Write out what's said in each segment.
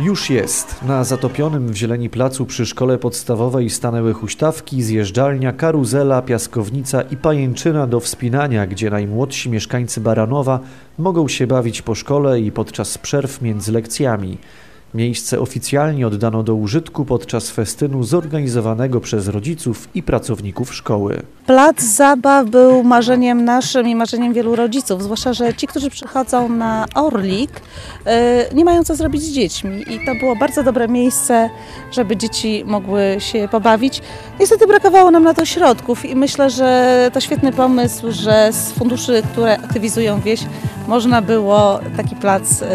Już jest. Na zatopionym w zieleni placu przy szkole podstawowej stanęły huśtawki, zjeżdżalnia, karuzela, piaskownica i pajęczyna do wspinania, gdzie najmłodsi mieszkańcy Baranowa mogą się bawić po szkole i podczas przerw między lekcjami. Miejsce oficjalnie oddano do użytku podczas festynu zorganizowanego przez rodziców i pracowników szkoły. Plac zabaw był marzeniem naszym i marzeniem wielu rodziców, zwłaszcza, że ci, którzy przychodzą na Orlik, y, nie mają co zrobić z dziećmi i to było bardzo dobre miejsce, żeby dzieci mogły się pobawić. Niestety brakowało nam na to środków i myślę, że to świetny pomysł, że z funduszy, które aktywizują wieś, można było taki plac y,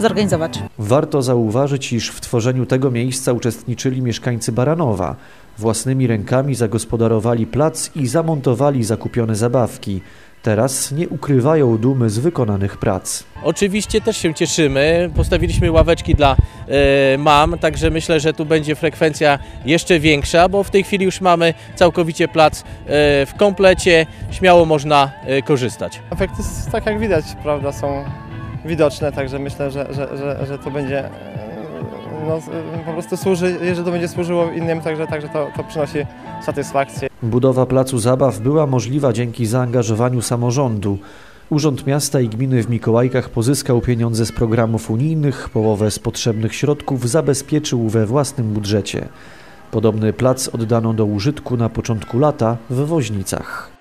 zorganizować. Warto zauważyć, iż w tworzeniu tego miejsca uczestniczyli mieszkańcy Baranowa. Własnymi rękami zagospodarowali plac i zamontowali zakupione zabawki. Teraz nie ukrywają dumy z wykonanych prac. Oczywiście też się cieszymy. Postawiliśmy ławeczki dla e, mam, także myślę, że tu będzie frekwencja jeszcze większa, bo w tej chwili już mamy całkowicie plac e, w komplecie. Śmiało można e, korzystać. Efekty, tak jak widać, prawda, są widoczne, także myślę, że, że, że, że to będzie e, no, po prostu służy, jeżeli to będzie służyło innym, także, także to, to przynosi satysfakcję. Budowa placu zabaw była możliwa dzięki zaangażowaniu samorządu. Urząd Miasta i Gminy w Mikołajkach pozyskał pieniądze z programów unijnych, połowę z potrzebnych środków zabezpieczył we własnym budżecie. Podobny plac oddano do użytku na początku lata w Woźnicach.